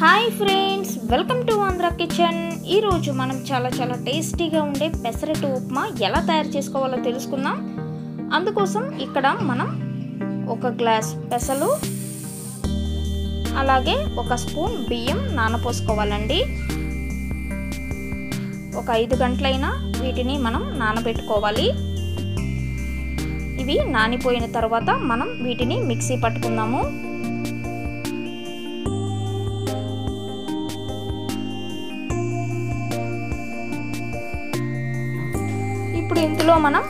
Hi friends welcome to Andhra kitchen ఈరోజు మనం చాలా చాలా టేస్టీగా ఉండే పెసరట్టు ఉప్మా ఎలా తయారు చేసుకోవాలో తెలుసుకుందాం. అందుకోసం ఇక్కడ మనం ఒక గ్లాస్ పెసలు అలాగే ఒక స్పూన్ బియ్యం నానపోసుకోవాలండి. ఒక ఐదు గంటలైనా వీటిని మనం నానబెట్టుకోవాలి. ఇవి నానిపోయిన తర్వాత మనం వీటిని మిక్సీ పట్టుకుందాము. ఇప్పుడు ఇందులో మనం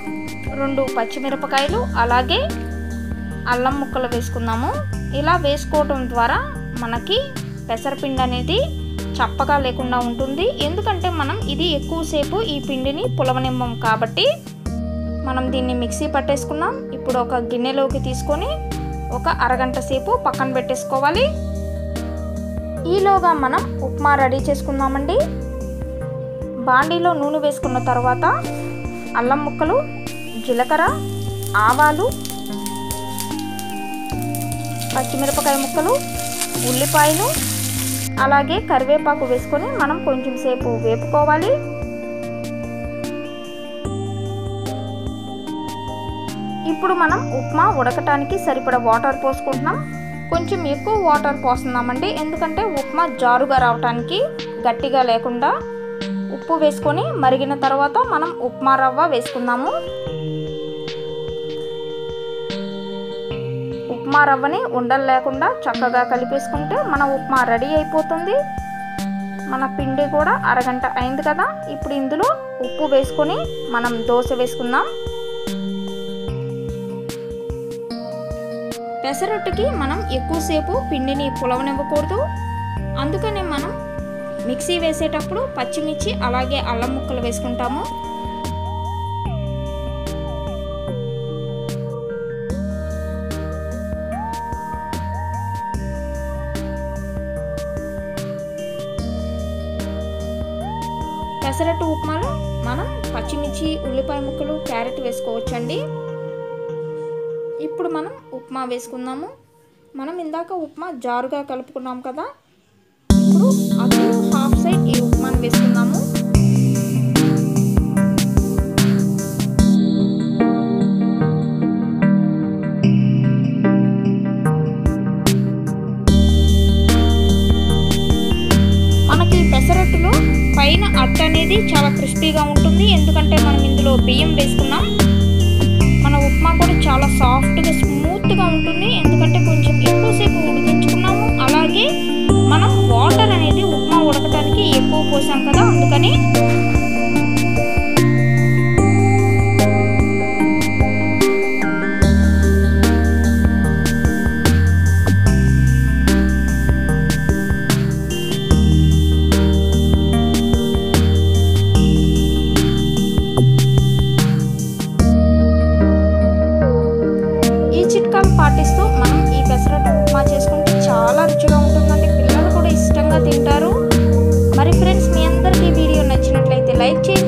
రెండు పచ్చిమిరపకాయలు అలాగే అల్లం ముక్కలు వేసుకుందాము. ఇలా వేసుకోవటం ద్వారా మనకి పెసరపిండి అనేది చప్పగా లేకుండా ఉంటుంది. ఎందుకంటే మనం ఇది ఎక్కువసేపు ఈ పిండిని పులవనిమ్మం కాబట్టి మనం దీన్ని మిక్సీ పట్టేసుకున్నాం. ఇప్పుడు ఒక గిన్నెలోకి తీసుకొని ఒక అరగంట సేపు పక్కన పెట్టేసుకోవాలి. ఈలోగా మనం ఉప్మా రెడీ చేసుకుందామండి. బాండీలో నూనె వేసుకున్న తర్వాత అల్లం ముక్కలు జీలకర్ర ఆవాలు పచ్చిమిరపకాయ ముక్కలు ఉల్లిపాయలు అలాగే కరివేపాకు వేసుకొని మనం కొంచెం సేపు వేపుకోవాలి. ఇప్పుడు మనం ఉప్మా ఉడకటానికి సరిపడ వాటర్ పోసుకుంటున్నాం. కొంచెం ఎక్కువ వాటర్ పోస్తున్నామండి ఎందుకంటే ఉప్మా జారుగా రావటానికి గట్టిగా లేకుండా ఉప్పు వేసుకొని మరిగిన తర్వాత మనం ఉప్మా రవ్వ వేసుకుందాము. ఉప్మా రవ్వని ఉండలు లేకుండా చక్కగా కలిపేసుకుంటే మన ఉప్మా రెడీ అయిపోతుంది. మన పిండి కూడా అరగంట అయింది కదా ఇప్పుడు ఇందులో ఉప్పు వేసుకొని మనం దోశ వేసుకుందాం. పెసరొట్టుకి మనం ఎక్కువసేపు పిండిని పులవనివ్వకూడదు. అందుకనే మనం మిక్సీ వేసేటప్పుడు పచ్చిమిర్చి అలాగే అల్లం ముక్కలు వేసుకుంటాము. పెసరట్టు ఉప్మాలో మనం పచ్చిమిర్చి ఉల్లిపాయ ముక్కలు క్యారెట్ వేసుకోవచ్చండి. ఇప్పుడు మనం ఉప్మా వేసుకుందాము. మనం ఇందాక ఉప్మా జారుగా కలుపుకున్నాం కదా. ఇప్పుడు మనం వేసుకుందాము మనకి పెసరట్టులో పైన అట్ట అనేది చాలా క్రిస్పీగా ఉంటుంది. ఎందుకంటే మనం ఇందులో బియ్యం వేసుకున్నాం. మన ఉప్మా కూడా చాలా సాఫ్ట్గా ఎక్కువ పోసాం కదా అందుకని. చిట్కాలు పాటిస్తూ మనం ఈ పెసరట్టు ఉప్మా చేసుకుంటే చాలా రుచిగా ఉంటుందండి. పిల్లలు కూడా ఇష్టంగా తింటారు. site